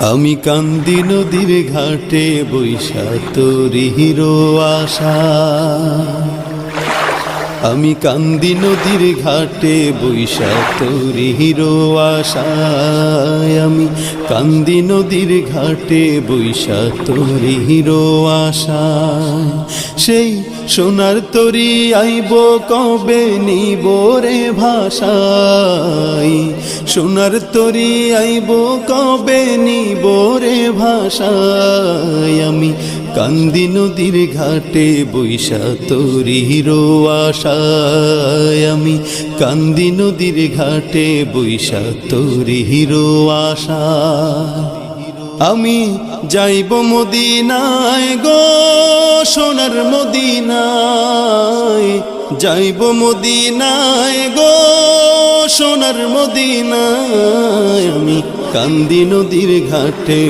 আমি কান্দি নদীর ঘাটে বৈশা তোরি হিরো আশা। আমি কান্দি নদীর ঘাটে বৈশা তোরি হিরো আশায় আমি কান্দি নদীর ঘাটে বৈশা তোরি হিরো আশায় সেই সোনার তরি আইব, কবে নিব রে ভাষাই সোনার তরি আইব, কবে নিব রে ভাষায়? আমি কান্দি নদীর ঘাটে বৈশা তরি হিরো আশায়। আমি কান্দি নদীর ঘাটে বৈশা তরি হিরো আশায়। আমি যাইব মদিনায় গো, সোনার মদিনায়। যাইব মদিনায় গো সোনার মদিনায় আমি কান্দি নদীর ঘাটে।